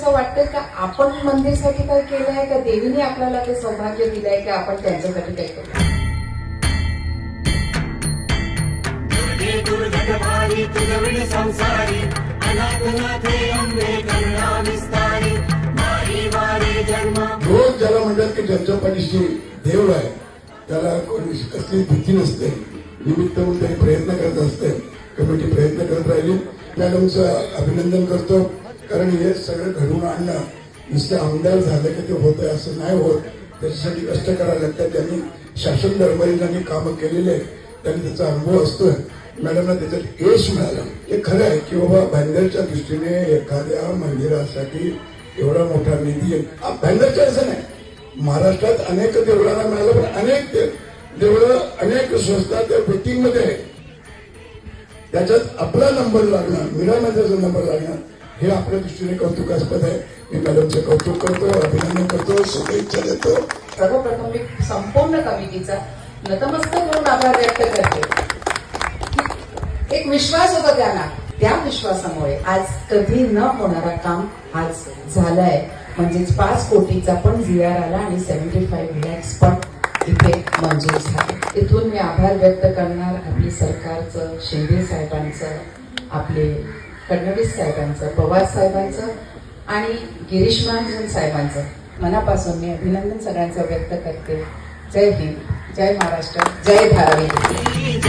असं वाटतं का आपण मंदिरसाठी काय केलं आहे का देवीने आपल्याला ते सौभाग्य दिलंय का आपण त्यांच्यासाठी काय केलं? संसारी जन्म. रोज ज्याला म्हणतात की ज्यांच्या पाठीशी देव आहे त्याला कोणी कसली भीती नसते. निमित्त म्हणून त्यांनी प्रयत्न करत असते. कमिटी प्रयत्न करत राहिली. मॅडमचं अभिनंदन करतो. कारण हे सगळं घडवून आणणं नुसतं आमदार झालं की ते होतंय असं नाही होत. त्याच्यासाठी कष्ट करायला लागतात. त्यांनी शासन दरबारींनी कामं केलेले आहेत त्यांनी त्याचा अनुभव असतोय. मॅडमना त्याच्यात यश मिळालं. हे खरं आहे की बाबा भांडरच्या दृष्टीने एखाद्या मंदिरासाठी एवढा मोठा निधी हा, भांडरच्या असं नाही. महाराष्ट्रात अनेक देवळांना मिळालं पण अनेक देवळं अनेक संस्था त्या वेटिंगमध्ये आहे त्याच्यात आपला नंबर लागणार मीरामध्येचा नंबर लागणार हे आपल्या दृष्टीने कौतुकास्पद आहे. मी मॅडमचं कौतुक करतो अभिनंदन करतो शुभेच्छा देतो. सर्वप्रथम मी संपूर्ण कमिटीचा नतमस्तक करून आभार व्यक्त करते. एक विश्वास होता त्यांना. त्या विश्वासामुळे आज कधी न होणारा काम आज झालंय. म्हणजेच पाच कोटीचा पण जी आर आला आणि सेव्हन्टी फाईव्ह लॅक्स पण इथे मंजूर झाले. इथून मी आभार व्यक्त करणार आपली सरकारचं शिंदे साहेबांचं आपले फडणवीस साहेबांचं पवार साहेबांचं आणि गिरीश महाजन साहेबांचं. मनापासून मी अभिनंदन सगळ्यांचं व्यक्त करते. जय हिंद जय महाराष्ट्र जय धारावी